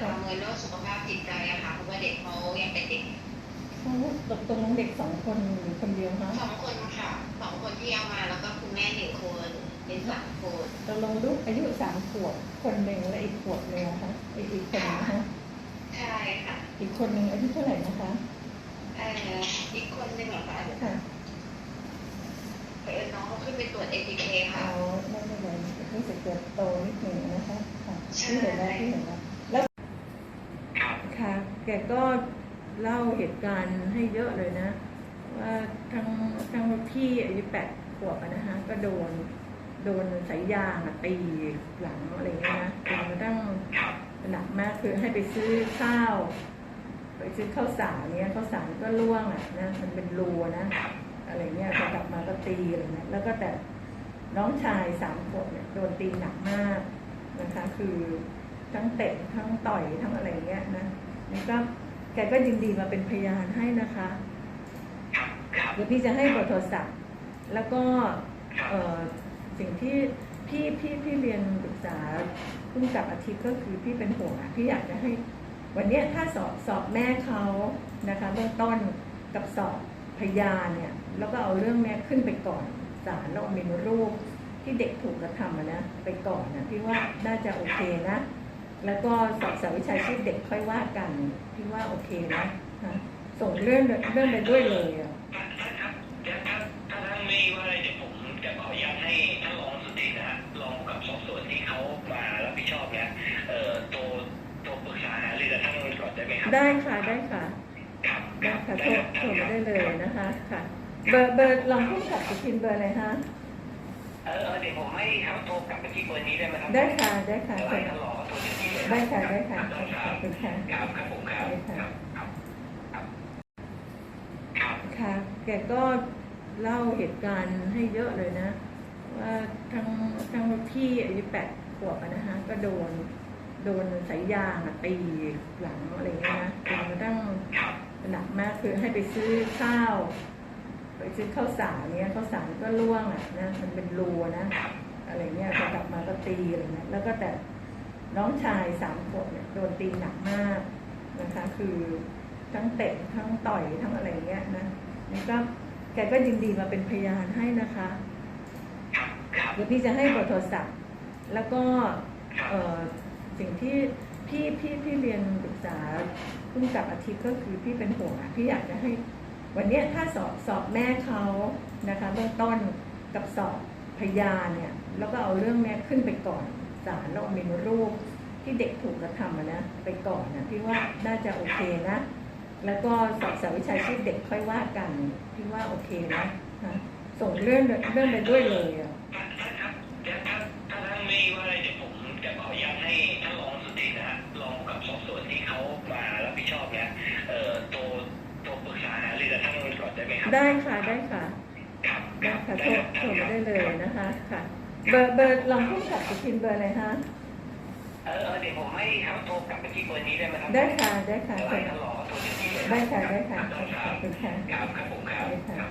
ประเมินเรื่องสุขภาพจิตใจอะค่ะเพราะว่าเด็กเขายังเป็นเด็กเขาตกตรงน้องเด็กสองคนหรือคนเดียวคะสองคนค่ะสองคนที่เอามาแล้วก็คุณแม่หนึ่งคนเป็นสามคนตกลงลูกอายุสามขวบคนหนึ่งและอีกขวบหนึ่งนะคะอีกอีกคนหนึงนะคะใช่ค่ะอีกคนหนึ่งอายุเท่าไหร่นะคะเอ่ออีกคนหนึ่งเหรอคะค่ะเออน้องเขาขึ้นไปตรวจ ATK ค่ะเอาไม่เป็นไรรู้สึกจะโตนิดหนึ่งนะคะค่ะที่เห็นแล้วที่เห็นแล้วแล้ว ครับ ค่ะ แกก็เล่าเหตุการณ์ให้เยอะเลยนะ ว่าทั้งทั้งพี่อายุแปดขวบนะคะก็โดนโดนสายยางตีหลังอะไรเงี้ยนะจนกระทั่งหนักมากคือให้ไปซื้อข้าว ไปซื้อข้าวสารเนี้ยข้าวสารก็ร่วงอะนะมันเป็นรูนะ อะไรเงี้ยพอกลับมาก็ตีอะไรเงี้ยแล้วก็แต่น้องชายสามขวบเนี่ยโดนตีหนักมากนะคะ คือทั้งเตะทั้งต่อยทั้งอะไรเงี้ยนะ นี่ก็แกก็ยินดีมาเป็นพยานให้นะคะครับครับเดี๋ยวพี่จะให้เบอร์โทรศัพท์ แล้วก็ครับเอ่อสิ่งที่พี่พี่พี่เรียนปรึกษาเพิ่งกลับอาทิตย์ก็คือพี่เป็นห่วงอะพี่อยากจะให้ วันเนี้ยถ้าสอบสอบแม่เขานะคะเบื้องต้นกับสอบพยานเนี่ยแล้วก็เอาเรื่องเนี้ยขึ้นไปก่อนศาลแล้วเอามีรูปที่เด็กถูกกระทำอะนะไปก่อนนะพี่ว่าน่าจะโอเคนะ แล้วก็สอบสาวิชาชีพเด็กค่อยว่ากันพี่ว่าโอเคนะส่งเรื่องเรื่องไปด้วยเลยอะท่านท่านครับเดี๋ยวถ้าท่านไม่ว่าอะไรเดี๋ยวผมจะขออนุญาตให้ท่านรองสุธินนะฮะรองกับสอบสวนที่เขามารับผิดชอบเนี่ยเอ่อโทรโทรปรึกษาหารือกับท่านก่อนได้ไหมครับได้ค่ะได้ค่ะครับได้ค่ะโทรโทรได้เลยนะคะค่ะ เบอร์เบอร์ลองพูดกับสุทินเบอร์อะไรฮะ เออเออเดี๋ยวผมให้เขาโทรกลับไปที่เบอร์นี้ได้ไหมครัได้ค่ะ ได้ค่ะเดี๋ยวโทรให้ท่านรองเขาโทรที่นี่เลยได้ค่ะ ได้ค่ะ ได้คขรัอบบคุณค่ะครับครับผมครับได้ค่ะครับครับครับค่ะ แกก็เล่าเหตุการณ์ให้เยอะเลยนะ ว่าทั้งทั้งพี่อายุแปดขวบอะนะคะก็โดนโดนสายยางอะตีหลังอะไรเงี้ยนะจนกระทั่งครับหนักมากคือให้ไปซื้อข้าว ไปซื้อข้าวสารเนี้ยข้าวสารก็ร่วงอะนะมันเป็นรูนะ อะไรเงี้ยพอกลับมาก็ตีอะไรเงี้ยแล้วก็แต่น้องชายสามขวบเนี่ยโดนตีหนักมากนะคะ คือทั้งเตะทั้งต่อยทั้งอะไรเงี้ยนะนี่ก็แกก็ยินดีมาเป็นพยานให้นะคะครับครับเดี๋ยวพี่จะให้เบอร์โทรศัพท์ แล้วก็เออสิ่งที่พี่พี่พี่เรียนปรึกษาเพิ่งกับอาทิตย์ก็คือพี่เป็นห่วงอะพี่อยากจะให้ วันนี้ถ้าสอบสอบแม่เขานะคะเบื้องต้นกับสอบพยานเนี่ยแล้วก็เอาเรื่องเนี้ยขึ้นไปก่อนศาลแล้วเอามีรูปที่เด็กถูกกระทำนะไปก่อนนะพี่ว่าน่าจะโอเคนะ แล้วก็สอบสาวิชาชีพเด็กค่อยว่ากันพี่ว่าโอเคนะฮะส่งเรื่องเรื่องไปด้วยเลยอะท่าครับถ้าถ้าท่านไม่ว่าอะไรเดี๋ยวผมจะขออนุญาตให้ท่านรองสุธินนะฮะรองกับสอบสวนที่เขามารับผิดชอบเนี่ยเอ่อโทรโทรปรึกษาหารือ กับท่านก่อนได้ไหมครับได้ค่ะ ได้ค่ะครับได้ค่ะโทรรับโทรมาได้เลยนะคะค่ะ เบอร์เบอร์ลองพูดกับสุทินเบอร์อะไรฮะเออเออเดี๋ยวผมให้เขาโทรกลับไปที่เบอร์นี้ได้ไหมครัได้ค่ะได้ค่ะเดี๋ยวโทรให้ท่านรองเขาโทรที่นี่เลยได้ค่ะได้ค่ะได้คขรัอบบคุณค่ะครับครับผมครับได้ค่ะครับ